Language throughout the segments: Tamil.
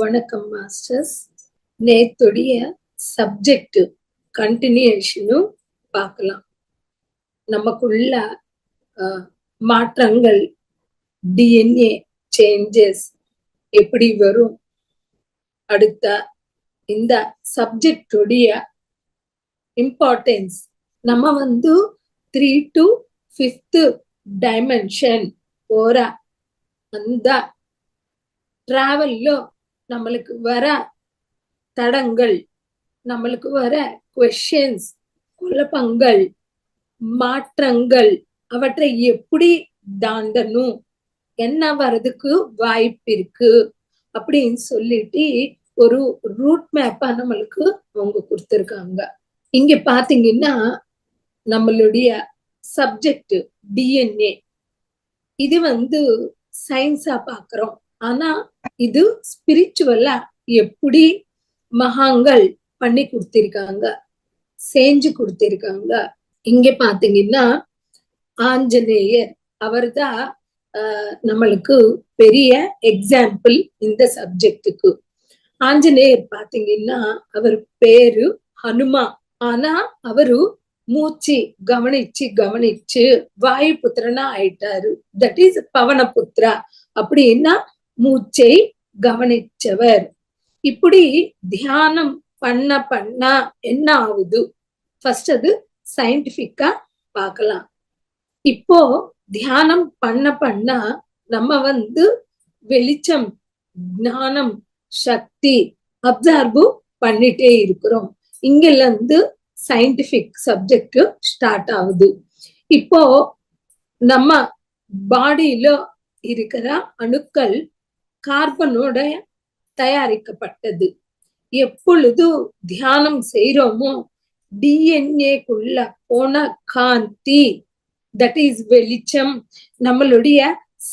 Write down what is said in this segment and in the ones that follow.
வணக்கம் மாஸ்டர்ஸ் நேத்துடைய சப்ஜெக்ட் கண்டினியூஷனும் பார்க்கலாம். நமக்குள்ள மாற்றங்கள் டிஎன்ஏ சேஞ்சஸ் எப்படி வரும்? அடுத்த இந்த சப்ஜெக்டுடைய இம்பார்ட்டன்ஸ் நம்ம வந்து த்ரீ டு ஃபிஃப்த் டைமென்ஷன் போற அந்த டிராவல்ல நம்மளுக்கு வர தடங்கள் நம்மளுக்கு வர கொஷின்ஸ் குழப்பங்கள் மாற்றங்கள் அவற்றை எப்படி தாண்டணும் என்ன வர்றதுக்கு வாய்ப்பு இருக்கு அப்படின்னு சொல்லிட்டு ஒரு ரூட் மேப்பா நம்மளுக்கு அவங்க கொடுத்துருக்காங்க. இங்க பாத்தீங்கன்னா நம்மளுடைய சப்ஜெக்ட் டிஎன்ஏ இது வந்து சயின்ஸா பாக்குறோம் ஆனா இது ஸ்பிரிச்சுவலா எப்படி மகாங்கள் பண்ணி கொடுத்திருக்காங்க செஞ்சு கொடுத்திருக்காங்க. இங்க பாத்தீங்கன்னா ஆஞ்சநேயர் அவர்தான் ஆஹ், நம்மளுக்கு பெரிய எக்ஸாம்பிள் இந்த சப்ஜெக்டுக்கு ஆஞ்சநேயர் பாத்தீங்கன்னா அவர் பேரு ஹனுமா ஆனா அவரு மூச்சு கவனிச்சு கவனிச்சு வாயு புத்திரனா ஆயிட்டாரு. That is Pavana Putra. அப்படின்னா மூச்சை கவனிச்சவர். இப்படி தியானம் பண்ண பண்ண என்ன ஆகுது ஃபர்ஸ்ட் அது சயின்டிபிக்கா பார்க்கலாம். இப்போ தியானம் பண்ண பண்ண நம்ம வந்து வெளிச்சம் ஞானம் சக்தி அப்சார்பு பண்ணிட்டே இருக்கிறோம். இங்கல இருந்து சயின்டிபிக் சப்ஜெக்ட் ஸ்டார்ட் ஆகுது. இப்போ நம்ம பாடியில இருக்கிற அணுக்கள் கார்பனோட தயாரிக்கப்பட்டது. எப்பொழுது தியானம் செய்யறோமோ டிஎன்ஏக்குள்ள போன காந்தி தட் இஸ் வெளிச்சம் நம்மளுடைய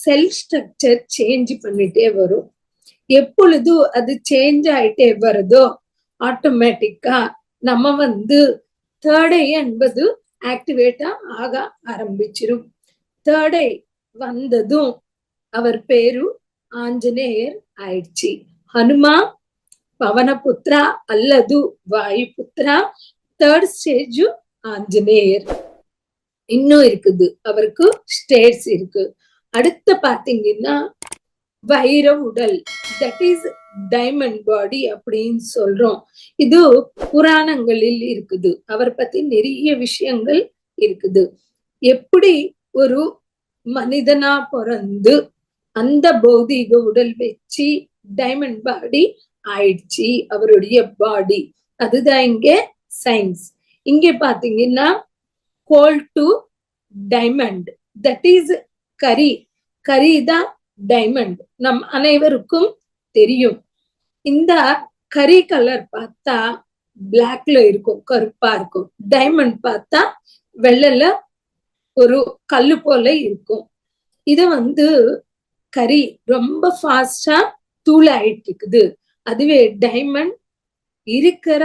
செல் ஸ்ட்ரக்சர் சேஞ்ச் பண்ணிட்டே வரும். எப்பொழுது அது சேஞ்ச் ஆயிட்டே வருதோ ஆட்டோமேட்டிக்கா நம்ம வந்து தேர்ட் ஐ என்பது ஆக்டிவேட்டா ஆக ஆரம்பிச்சிரும். தேர்ட் ஐ வந்ததும் அவர் பேரு ஆஞ்சநேயர் ஆயிடுச்சு. ஹனுமா பவனபுத்ரா அல்லது வாயுபுத்ரா தேர்ட் ஸ்டேஜ் ஆஞ்சநேயர். இன்னும் இருக்குது. அவருக்கு ஸ்டேட்ஸ் இருக்கு. அடுத்து பாத்தீங்கன்னா வைர உடல் தட் இஸ் டைமண்ட் பாடி அப்படின்னு சொல்றோம். இது புராணங்களில் இருக்குது. அவர் பத்தி நிறைய விஷயங்கள் இருக்குது. எப்படி ஒரு மனிதனா பிறந்து அந்த பௌதீக உடல் வச்சு டைமண்ட் பாடி ஆயிடுச்சு. அவருடைய பாடி. அதுதான் இங்க சயின்ஸ். இங்க பாத்தீங்கன்னா coal to diamond. That is கரி. கரி தான் டைமண்ட். நம் அனைவருக்கும் தெரியும். இந்த கரி கலர் பார்த்தா பிளாக்ல இருக்கும் கருப்பா இருக்கும். டைமண்ட் பார்த்தா வெள்ளல ஒரு கல்லு போல இருக்கும். இது வந்து கரி ரொம்ப ஃபாஸ்டா தூள் ஆயிட்டு இருக்குது. அதுவே டைமண்ட் இருக்கிற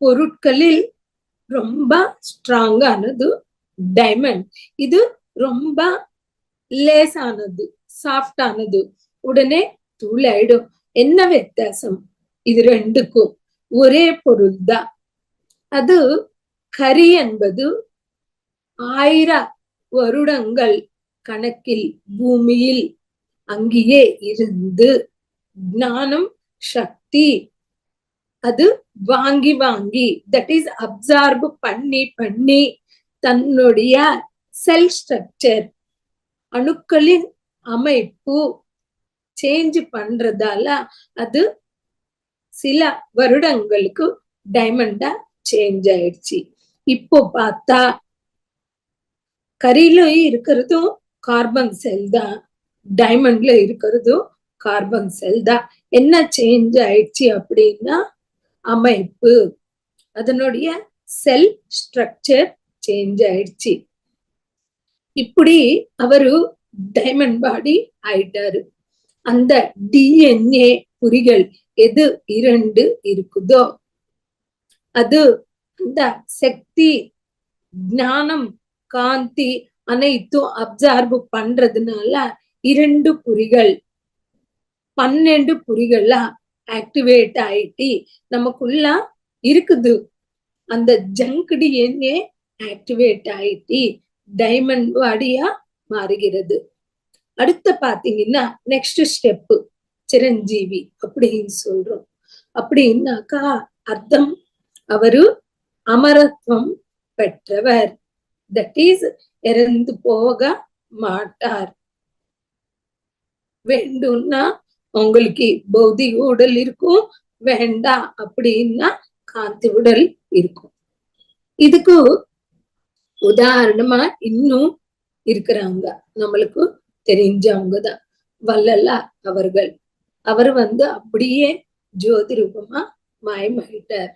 பொருட்களில் ரொம்ப ஸ்ட்ராங்கானது டைமண்ட் இது ரொம்ப லேசானது சாஃப்டானது உடனே தூள் ஆயிடும். என்ன வித்தியாசம் இது ரெண்டுக்கும் ஒரே பொருள் தான் அது கரி என்பது ஆயிர வருடங்கள் கணக்கில் பூமியில் அங்கேயே இருந்து ஞானம் சக்தி அது வாங்கி வாங்கி தட் இஸ் அப்சார்ப் பண்ணி பண்ணி தன்னுடைய செல் ஸ்ட்ரக்சர் அணுக்களின் அமைப்பு சேஞ்ச் பண்றதால அது சில வருடங்களுக்கு டைமண்டா சேஞ்ச் ஆயிடுச்சு. இப்போ பார்த்தா கரியில இருக்கிறதும் கார்பன் செல் தான். டைமண்ட்ல இருக்கிறதும் கார்பன் செல் தான். என்ன சேஞ்ச் ஆயிடுச்சு அப்படின்னா அமைப்பு. அதனுடைய செல் ஸ்ட்ரக்சர் சேஞ்ச் ஆயிடுச்சு. இப்படி அவரு டைமண்ட் பாடி ஆயிட்டாரு. அந்த டிஎன்ஏ குறிகள் எது இரண்டு இருக்குதோ அது அந்த சக்தி ஞானம் காந்தி அனைத்தும் அப்சார்ப் பண்றதுனால இரண்டு புரிகள் பன்னெண்டு புரிகளா ஆக்டிவேட் ஆயிட்டி நமக்குள்ள இருக்குது. அந்த ஜங்க் டிஎன்ஏ ஆக்டிவேட் ஆயிட்டி டைமண்ட் வாடியா மாறுகிறது. அடுத்த பாத்தீங்கன்னா நெக்ஸ்ட் ஸ்டெப்பு சிரஞ்சீவி அப்படின்னு சொல்றோம். அப்படின்னாக்கா அர்த்தம் அவரு அமரத்துவம் பெற்றவர். தட் இஸ் இறந்து போக மாட்டார். வேண்டும்னா உங்களுக்கு பௌதி உடல் இருக்கும். வேண்டாம் அப்படின்னா காந்தி உடல் இருக்கும். இதுக்கு உதாரணமா இன்னும் இருக்கிறாங்க. நம்மளுக்கு தெரிஞ்சவங்க தான் வள்ளலா அவர்கள். அவர் வந்து அப்படியே ஜோதி ரூபமா மாயமாயிட்டார்.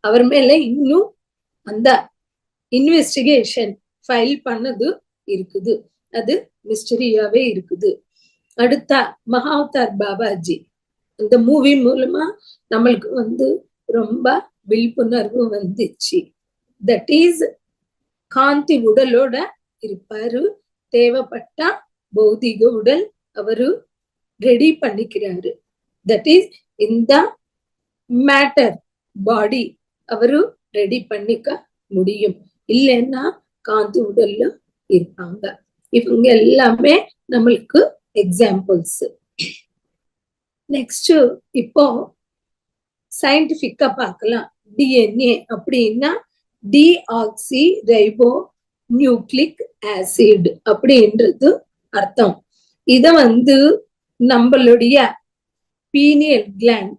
அவர் மேல இன்னும் அந்த இன்வெஸ்டிகேஷன் ஃபைல் பண்ணது இருக்குது. அது மிஸ்டரியாவே இருக்குது. அடுத்த மகாவதார் பாபாஜி. அந்த மூவி மூலமா நம்மளுக்கு வந்து ரொம்ப விழிப்புணர்வு வந்துச்சு. தட் இஸ் காந்தி உடலோட இருப்பாரு. தேவைப்பட்டா பௌதிக உடல் அவரு ரெடி பண்ணிக்கிறாரு தட் இஸ் இந்த மேட்டர் பாடி அவரு ரெடி பண்ணிக்க முடியும் இல்லைன்னா காந்தி உடல்ல இருப்பாங்க இவங்க எல்லாமே நம்மளுக்கு எக்ஸாம்பிள்ஸ் நெக்ஸ்ட் இப்போ சயின்டிபிக்கா பார்க்கலாம் டிஎன்ஏ அப்படின்னா டிஆக்சி ரைபோ நியூக்ளிக் ஆசிட் அப்படின்றது அர்த்தம். இத வந்து நம்மளுடைய pineal gland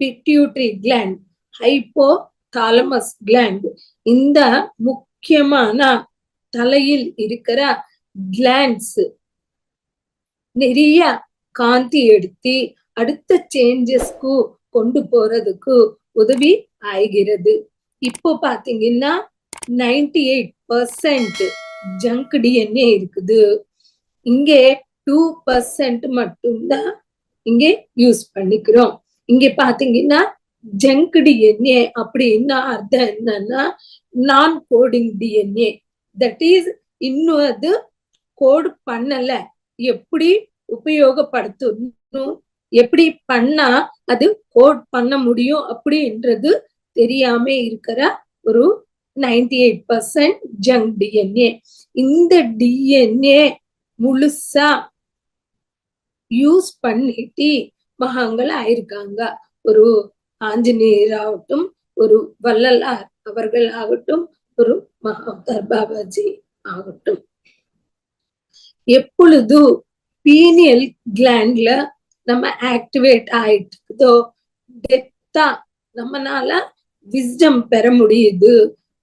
pituitary gland hypothalamus gland இந்த முக்கியமான தலையில் இருக்கிற கிளாண்ட்ஸ் நிறைய காந்தி எடுத்து அடுத்த சேஞ்சஸ்க்கு கொண்டு போறதுக்கு உதவி ஆகிறது இப்போ பாத்தீங்கன்னா ninety eight percent junk DNA இருக்குது. இங்கே டூ பர்சன்ட் மட்டும்தான் இங்கே யூஸ் பண்ணிக்கிறோம். இங்க பாத்தீங்கன்னா ஜங்க் டிஎன்ஏ அப்படின்னா அர்த்தம் என்னன்னா நான் கோடிங் டிஎன்ஏ தட் இஸ் இன்னும் அது கோடு பண்ணல. எப்படி உபயோகப்படுத்தணும் எப்படி பண்ணா அது கோட் பண்ண முடியும் அப்படின்றது தெரியாம இருக்கிற ஒரு ninety eight percent junk DNA இந்த டிஎன்ஏ முழுசா யூஸ் பண்ணிட்டு மகாங்கள் ஆயிருக்காங்க. ஒரு ஆஞ்சநேயர் ஆகட்டும் ஒரு வள்ளலார் அவர்கள் ஆகட்டும் ஒரு மகாவதார் பாபாஜி ஆகட்டும். எப்பொழுது பீனியல் கிளாண்ட்ல நம்ம ஆக்டிவேட் ஆயிட்டு டெப்தா நம்மனால விஸ்டம் பெற முடியுது.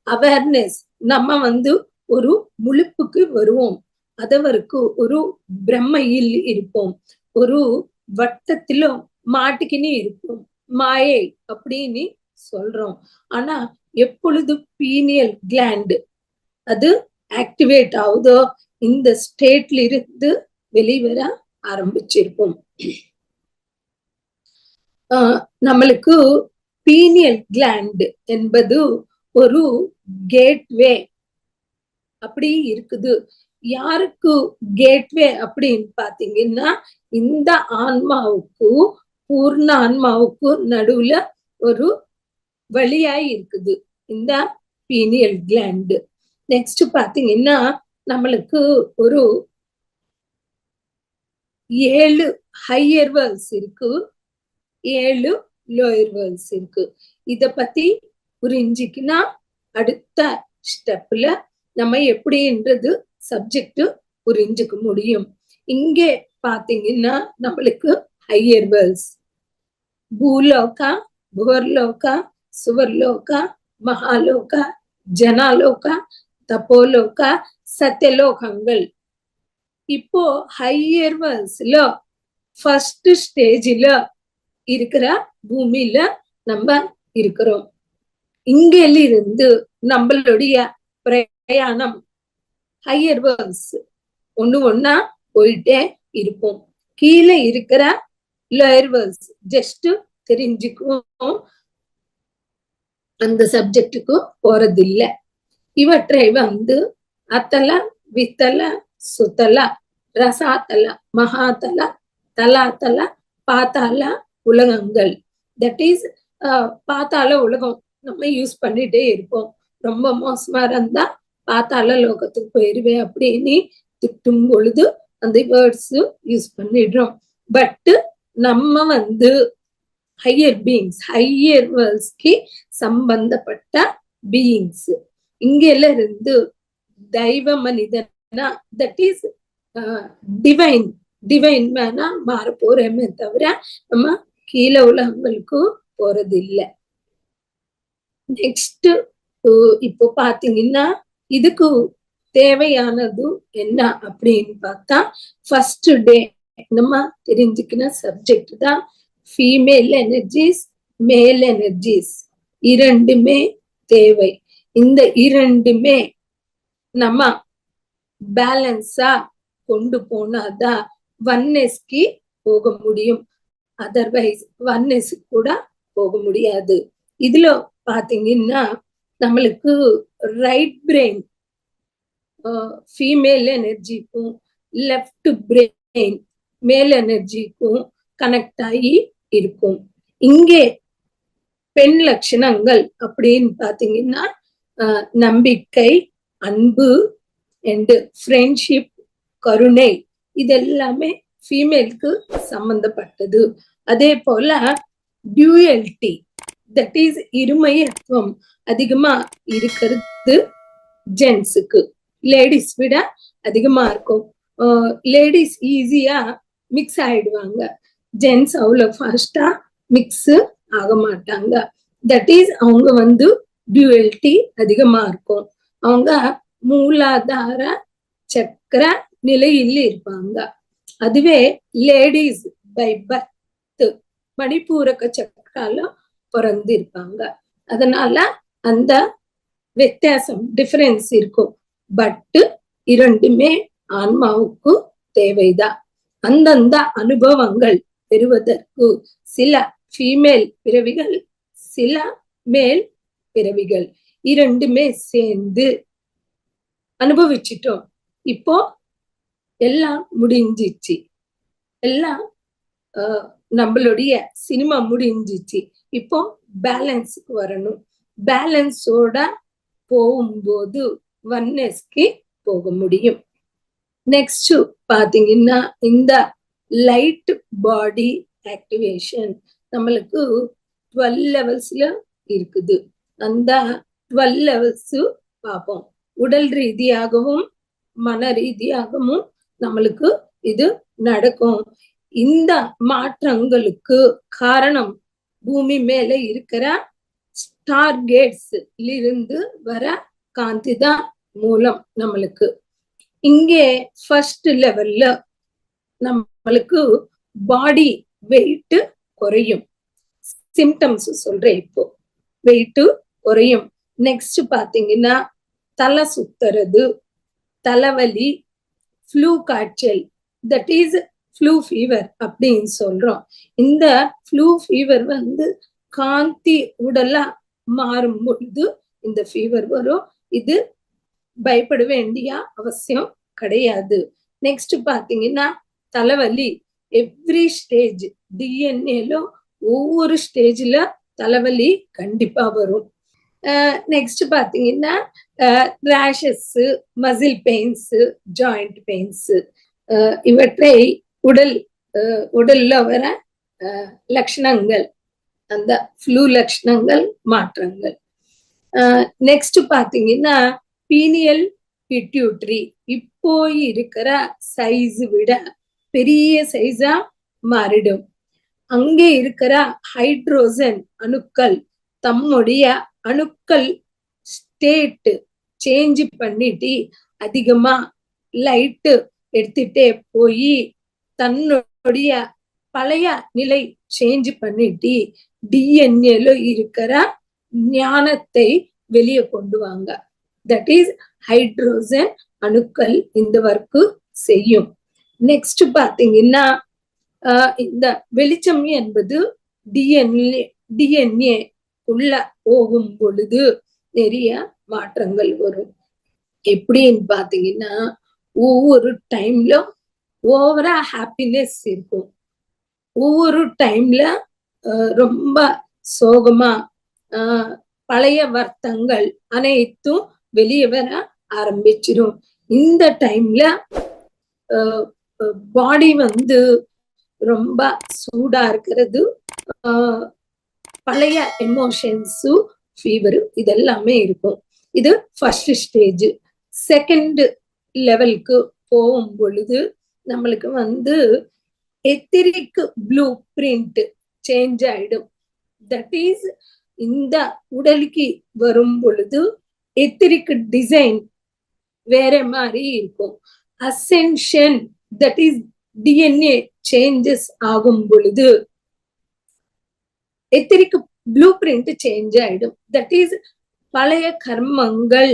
அவேர்னஸ் நம்ம வந்து ஒரு முழுப்புக்கு வருவோம். அதவருக்கு ஒரு பிரம்மையில் இருப்போம். ஒரு வட்டத்திலும் மாட்டிக்கினே இருப்போம். மாயை அப்படின்னு சொல்றோம். ஆனா எப்பொழுது பீனியல் கிளாண்டு அது ஆக்டிவேட் ஆகுதோ இந்த ஸ்டேட்ல இருந்து வெளிவர ஆரம்பிச்சிருக்கும் நம்மளுக்கு பீனியல் கிளாண்டு என்பது ஒரு கேட்வே அப்படி இருக்குது. யாருக்கு கேட்வே அப்படின்னு பாத்தீங்கன்னா இந்த ஆன்மாவுக்கு பூர்ண ஆன்மாவுக்கு நடுவுல ஒரு வழியாய் இருக்குது. இந்த பீனியல் கிளாண்டு நெக்ஸ்ட் பாத்தீங்கன்னா நம்மளுக்கு ஒரு ஏழு ஹையர் வேர்ல்ஸ் இருக்கு. ஏழு லோயர் வேர்ல்ஸ் இருக்கு. இத பத்தி புரிஞ்சுக்கினா அடுத்த ஸ்டெப்ல நம்ம எப்படின்றது சப்ஜெக்ட் புரிஞ்சுக்க முடியும். இங்கே பாத்தீங்கன்னா நம்மளுக்கு ஹையர் வேர்ல்ஸ் பூலோகா புவர்லோகா சுவர்லோகா மகாலோகா ஜனாலோகா தப்போலோகா சத்தியலோகங்கள் இப்போ ஹையர் வேர்ல்ஸ்ல ஃபர்ஸ்ட் ஸ்டேஜ்ல இருக்கிற பூமியில நம்ம இருக்கிறோம். இங்கிலிருந்து நம்மளுடைய பிரயாணம் ஹையர் வேர்ல்ஸ் ஒண்ணு ஒன்னா போயிட்டே இருப்போம். கீழே இருக்கிற லோயர் வேர்ல்ஸ் ஜஸ்ட் தெரிஞ்சுக்கும் அந்த சப்ஜெக்டுக்கு போறதில்லை. இவற்றை வந்து அத்தல வித்தல சுத்தல ரசாத்தல மகாத்தல தலாத்தல பாத்தால உலகங்கள். தட் இஸ் பாத்தால உலகம். நம்ம யூஸ் பண்ணிட்டே இருப்போம். ரொம்ப மோசமா இருந்தா பார்த்தால லோகத்துக்கு போயிருவேன் அப்படின்னு திட்டும் பொழுது அந்த வேர்ட்ஸ் யூஸ் பண்ணிடுறோம். பட் நம்ம வந்து ஹையர் பீயிங்ஸ் ஹையர் வேர்ல்ஸ்க்கு சம்பந்தப்பட்ட பீயிங்ஸ் இங்கெல்ல இருந்து தெய்வ மனிதனா தட் இஸ் டிவைன் டிவைன் மேனா மாற போறேமே தவிர நம்ம கீழே உலகங்களுக்கு போறது இல்லை நெக்ஸ்ட் இப்போ பாத்தீங்கன்னா இதுக்கு தேவையானது என்ன அப்படின்னு பார்த்தா ஃபர்ஸ்ட் டே நம்ம தெரிஞ்சுக்கின சப்ஜெக்ட் தான். ஃபீமேல் எனர்ஜிஸ் மேல் எனர்ஜிஸ் இரண்டுமே தேவை. இந்த இரண்டுமே நம்ம பேலன்ஸா கொண்டு போனாதான் ஒன்னெஸ்க்கு போக முடியும். அதர்வைஸ் ஒன்னெஸ் கூட போக முடியாது. இதுல பாத்தீங்கன்னா நம்மளுக்கு ரைட் பிரெயின் ஃபீமேல் எனர்ஜிக்கும் லெஃப்ட் பிரெயின் மேல் எனர்ஜிக்கும் கனெக்ட் ஆகி இருக்கும். இங்கே பெண் லட்சணங்கள் அப்படின்னு பாத்தீங்கன்னா நம்பிக்கை அன்பு அண்ட் ஃப்ரெண்ட்ஷிப் கருணை இதெல்லாமே ஃபீமேலுக்கு சம்பந்தப்பட்டது. அதே போல டியூஎல்டி தட் இஸ் இருமையத்துவம் அதிகமா இருக்கிறது ஜென்ஸுக்கு லேடிஸ் விட அதிகமா இருக்கும். லேடிஸ் ஈஸியா மிக்ஸ் ஆயிடுவாங்க. ஜென்ஸ் அவ்வளோ ஃபாஸ்டா மிக்ஸ் ஆக மாட்டாங்க. தட் இஸ் அவங்க வந்து டியூஎல்டி அதிகமா இருக்கும். அவங்க மூலாதார சக்கர நிலையில் இருப்பாங்க. அதுவே லேடிஸ் பை பர்த் மணிப்பூரக பிறந்து பிறந்திருப்பாங்க. அதனால அந்த வித்தியாசம் டிஃபரன்ஸ் இருக்கும். பட்டு இரண்டுமே ஆன்மாவுக்கு தேவைதான் அந்தந்த அனுபவங்கள் பெறுவதற்கு சில ஃபீமேல் பிறவிகள் சில மேல் பிறவிகள். இரண்டுமே சேர்ந்து அனுபவிச்சிட்டோம். இப்போ எல்லாம் முடிஞ்சிச்சு. எல்லாம் நம்மளுடைய சினிமா முடிஞ்சிச்சு. இப்போ பேலன்ஸுக்கு வரணும். பேலன்ஸோட போகும்போது ஒன்னஸ்க்கு போக முடியும். நெக்ஸ்ட் பாத்தீங்கன்னா இந்த லைட் பாடி ஆக்டிவேஷன் நம்மளுக்கு டுவெல் லெவல்ஸ்ல இருக்குது. அந்த டுவெல் லெவல்ஸ் பார்ப்போம். உடல் ரீதியாகவும் மன ரீதியாகவும் நம்மளுக்கு இது நடக்கும். இந்த மாற்றங்களுக்கு காரணம் பூமி மேல இருக்கிற ஸ்டார் கேட்ஸ்ல இருந்து வர காந்தி தான் மூலம் நம்மளுக்கு. இங்கே ஃபர்ஸ்ட் லெவல்ல நம்மளுக்கு பாடி வெயிட் குறையும். சிம்டம்ஸ் சொல்றேன் இப்போ. வெயிட்டு குறையும். நெக்ஸ்ட் பாத்தீங்கன்னா தலை சுத்துறது தலைவலி ஃப்ளூ காய்ச்சல். தட் இஸ் ஃப்ளூ ஃபீவர் அப்படின்னு சொல்றோம். இந்த ஃப்ளூ ஃபீவர் வந்து காந்தி உடலா மாறும் பொழுது இந்த ஃபீவர் வரும். இது பயப்பட வேண்டிய அவசியம் கிடையாது. நெக்ஸ்ட் பாத்தீங்கன்னா தலைவலி. எவ்ரி ஸ்டேஜ் டிஎன்ஏல ஒவ்வொரு ஸ்டேஜ்ல தலைவலி கண்டிப்பா வரும். நெக்ஸ்ட் பாத்தீங்கன்னா rashes muscle pains joint pains இவற்றை உடல் உடல்ல வர லக்ஷணங்கள் அந்த ஃப்ளூ லக்ஷணங்கள் மாற்றங்கள். நெக்ஸ்ட் பாத்தீங்கன்னா பீனியல் பிட்யூட்ரி இப்போ இருக்கிற சைஸ் விட பெரிய சைஸா மாறிடும். அங்கே இருக்கிற ஹைட்ரோஜன் அணுக்கள் தம்முடைய அணுக்கள் ஸ்டேட் சேஞ்ச் பண்ணிட்டு அதிகமா லைட்டு எடுத்துட்டே போய் தன்னுடைய பழைய நிலை சேஞ்ச் பண்ணிட்டு டிஎன்ஏல இருக்கிற ஞானத்தை வெளியே கொண்டு வாங்க. தட் இஸ் ஹைட்ரோஜன் அணுக்கள் இந்த ஒர்க்கு செய்யும். நெக்ஸ்ட் பாத்தீங்கன்னா இந்த வெளிச்சம் என்பது டிஎன்ஏ டிஎன்ஏ உள்ள போகும் பொழுது நிறைய மாற்றங்கள் வரும். எப்படின்னு பாத்தீங்கன்னா ஒவ்வொரு டைம்ல ஓவரா ஹாப்பினஸ் இருக்கும். ஒவ்வொரு டைம்ல ரொம்ப சோகமா ஆஹ், பழைய வருத்தங்கள் அனைத்தும் வெளியே வர ஆரம்பிச்சிடும் இந்த டைம்ல பாடி வந்து ரொம்ப சூடா இருக்கிறது பழைய எமோஷன்ஸு ஃபீவரு இதெல்லாமே இருக்கும். இது ஃபர்ஸ்ட் ஸ்டேஜ் செகண்ட் லெவலுக்கு போகும் பொழுது நம்மளுக்கு வந்து எத்திரிக் ப்ளூ பிரிண்ட் சேஞ்ச் ஆயிடும். தட் இஸ் இந்த உடலுக்கு வரும் பொழுது எத்திரிக் டிசைன் வேற மாதிரி இருக்கும். Ascension that is DNA changes ஆகும் பொழுது எத்திரிக் ப்ளூ பிரிண்ட் சேஞ்ச் ஆயிடும். தட் இஸ் பழைய கர்மங்கள்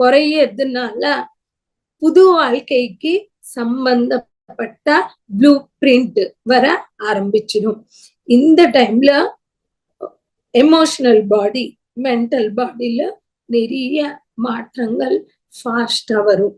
குறையறதுனால புது வாழ்க்கைக்கு சம்பந்தப்பட்ட ப்ளூ பிரிண்ட் வர ஆரம்பிச்சிடும். இந்த டைம்ல எமோஷனல் பாடி மென்டல் பாடியில நிறைய மாற்றங்கள் ஃபாஸ்டா வரும்.